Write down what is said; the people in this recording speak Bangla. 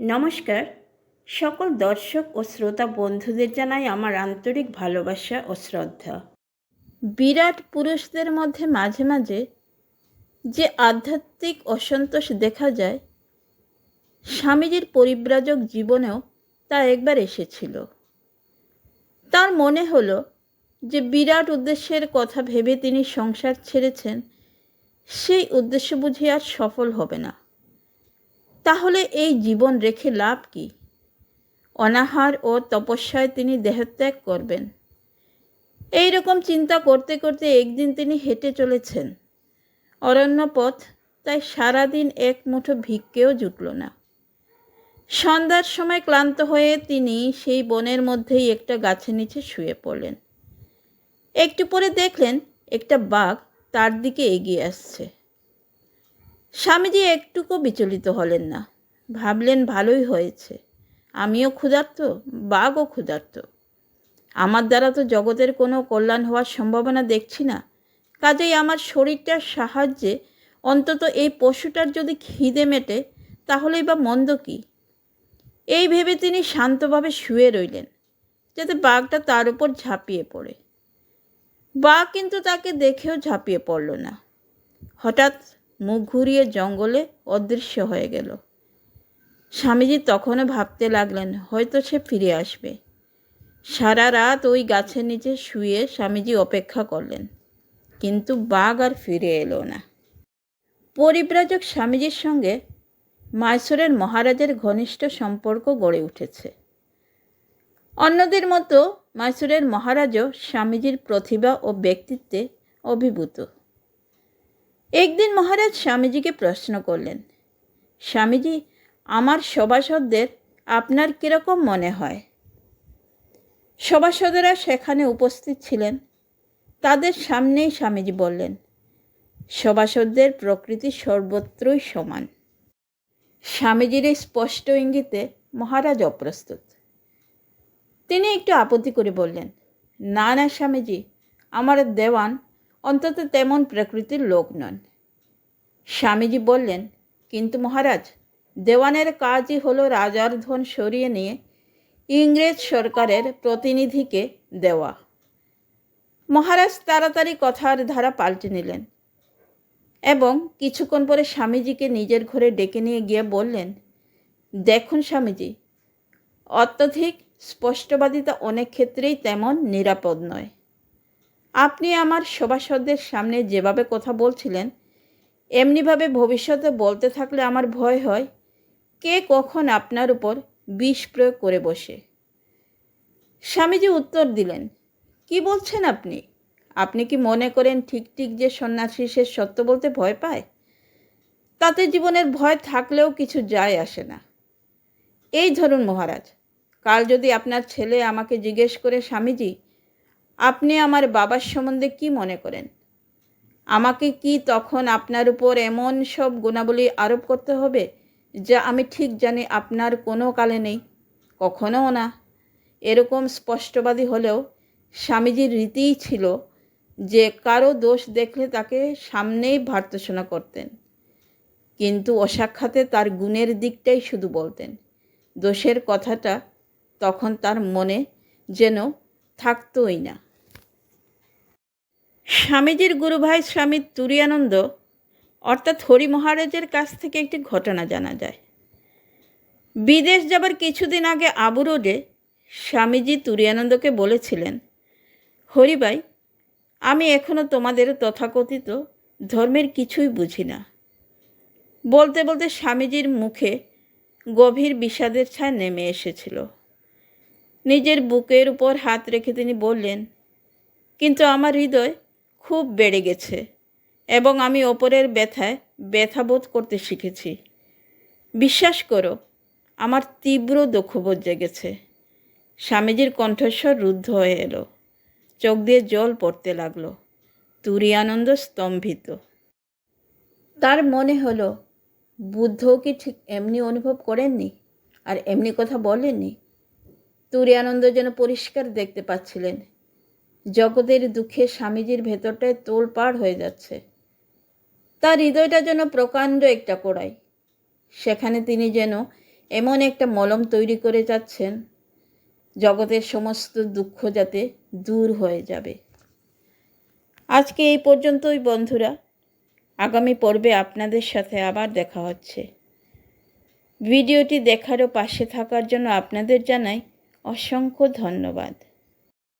নমস্কার। সকল দর্শক ও শ্রোতা বন্ধুদের জানাই আমার আন্তরিক ভালোবাসা ও শ্রদ্ধা। বিরাট পুরুষদের মধ্যে মাঝে মাঝে যে আধ্যাত্মিক অসন্তোষ দেখা যায়, স্বামীজির পরিব্রাজক জীবনেও তা একবার এসেছিল। তার মনে হলো যে বিরাট উদ্দেশ্যের কথা ভেবে তিনি সংসার ছেড়েছেন, সেই উদ্দেশ্য বুঝি আর সফল হবে না। তাহলে এই জীবন রেখে লাভ কি? অনাহার ও তপস্যায় তিনি দেহত্যাগ করবেন। এই রকম চিন্তা করতে করতে একদিন তিনি হেঁটে চলেছেন। অরণ্যপথ, তাই সারাদিন এক মুঠো ভিক্ষেও জুটল না। সন্ধ্যার সময় ক্লান্ত হয়ে তিনি সেই বনের মধ্যেই একটা গাছের নিচে শুয়ে পড়লেন। একটু পরে দেখলেন একটা বাঘ তার দিকে এগিয়ে আসছে। স্বামীজি একটুকু বিচলিত হলেন না। ভাবলেন, ভালোই হয়েছে। আমিও ক্ষুধার্ত, বাঘও ক্ষুধার্ত। আমার দ্বারা তো জগতের কোনো কল্যাণ হওয়ার সম্ভাবনা দেখছি না। কাজেই আমার শরীরটার সাহায্যে অন্তত এই পশুটার যদি খিদে মেটে, তাহলেই বা মন্দ কী? এই ভেবে তিনি শান্তভাবে শুয়ে রইলেন, যাতে বাঘটা তার উপর ঝাঁপিয়ে পড়ে। বাঘ কিন্তু তাকে দেখেও ঝাঁপিয়ে পড়ল না। হঠাৎ মুখ ঘুরিয়ে জঙ্গলে অদৃশ্য হয়ে গেল। স্বামীজি তখনও ভাবতে লাগলেন, হয়তো সে ফিরে আসবে। সারা রাত ওই গাছের নিচে শুয়ে স্বামীজি অপেক্ষা করলেন, কিন্তু বাঘ আর ফিরে এলো না। পরিব্রাজক স্বামীজির সঙ্গে মাইসোরের মহারাজের ঘনিষ্ঠ সম্পর্ক গড়ে উঠেছে। অন্যদের মতো মাইসোরের মহারাজও স্বামীজির প্রতিভা ও ব্যক্তিত্বে অভিভূত। একদিন মহারাজ স্বামীজিকে প্রশ্ন করলেন, স্বামীজি, আমার সভাসদদের আপনার কীরকম মনে হয়? সভাসদেরা সেখানে উপস্থিত ছিলেন। তাদের সামনেই স্বামীজি বললেন, সভাসদদের প্রকৃতি সর্বত্রই সমান। স্বামীজির এই স্পষ্ট ইঙ্গিতে মহারাজ অপ্রস্তুত। তিনি একটু আপত্তি করে বললেন, না না স্বামীজি, আমার দেওয়ান অন্তত তেমন প্রকৃতির লোক নন। স্বামীজি বললেন, কিন্তু মহারাজ, দেওয়ানের কাজই হলো রাজার ধন সরিয়ে নিয়ে ইংরেজ সরকারের প্রতিনিধিকে দেওয়া। মহারাজ তাড়াতাড়ি কথার ধারা পাল্টে নিলেন এবং কিছুক্ষণ পরে স্বামীজিকে নিজের ঘরে ডেকে নিয়ে গিয়ে বললেন, দেখুন স্বামীজি, অত্যধিক স্পষ্টবাদিতা অনেক ক্ষেত্রেই তেমন নিরাপদ নয়। আপনি আমার সভাসদদের সামনে যেভাবে কথা বলছিলেন, এমনিভাবে ভবিষ্যতে বলতে থাকলে আমার ভয় হয়, কে কখন আপনার উপর বিষ প্রয়োগ করে বসে। স্বামীজি উত্তর দিলেন, কি বলছেন আপনি? আপনি কি মনে করেন ঠিক ঠিক যে সন্ন্যাসী সে সত্য বলতে ভয় পায়? তাতে জীবনের ভয় থাকলেও কিছু যায় আসে না। এই ধরুন মহারাজ, কাল যদি আপনার ছেলে আমাকে জিজ্ঞেস করে, স্বামীজি আপনি আমার বাবার সম্বন্ধে কি মনে করেন? আমাকে কি তখন আপনার উপর এমন সব গুণাবলী আরোপ করতে হবে, যা আমি ঠিক জানি আপনার কোনো কালে নেই? কখনও না। এরকম স্পষ্টবাদী হলেও স্বামীজির রীতিই ছিল যে কারও দোষ দেখলে তাকে সামনেই ভার্তসনা করতেন। কিন্তু অসাক্ষাতে তার গুণের দিকটাই শুধু বলতেন। দোষের কথাটা তখন তার মনে যেন থাকতোই না। স্বামীজির গুরুভাই স্বামী তুরিয়ানন্দ, অর্থাৎ হরি মহারাজের কাছ থেকে একটি ঘটনা জানা যায়। বিদেশ যাবার কিছুদিন আগে আবু রোডে স্বামীজি তুরিয়ানন্দকে বলেছিলেন হরিভাই আমি এখনও তোমাদের তথাকথিত ধর্মের কিছুই বুঝি না। বলতে বলতে স্বামীজির মুখে গভীর বিষাদের ছায়া নেমে এসেছিল। নিজের বুকের উপর হাত রেখে তিনি বললেন, কিন্তু আমার হৃদয় খুব বেড়ে গেছে এবং আমি ওপরের ব্যথায় ব্যথা বোধ করতে শিখেছি। বিশ্বাস করো, আমার তীব্র দুঃখবোধ জেগেছে। স্বামীজির কণ্ঠস্বর রুদ্ধ হয়ে এলো। চোখ দিয়ে জল পড়তে লাগল। তুরি আনন্দ স্তম্ভিত। তার মনে হলো, বুদ্ধও কি ঠিক এমনি অনুভব করেননি? আর এমনি কথা বলেননি? তুরি আনন্দ যেন পরিষ্কার দেখতে পাচ্ছিলেন। জগতের দুঃখে স্বামীজির ভেতরটায় তোলপাড় হয়ে যাচ্ছে। তার হৃদয়টা যেন প্রকাণ্ড একটা কোড়াই। সেখানে তিনি যেন এমন একটা মলম তৈরি করে যাচ্ছেন, জগতের সমস্ত দুঃখ যাতে দূর হয়ে যাবে। আজকে এই পর্যন্তই বন্ধুরা। আগামী পর্বে আপনাদের সাথে আবার দেখা হচ্ছে। ভিডিওটি দেখার ও পাশে থাকার জন্য আপনাদের জানাই অসংখ্য ধন্যবাদ।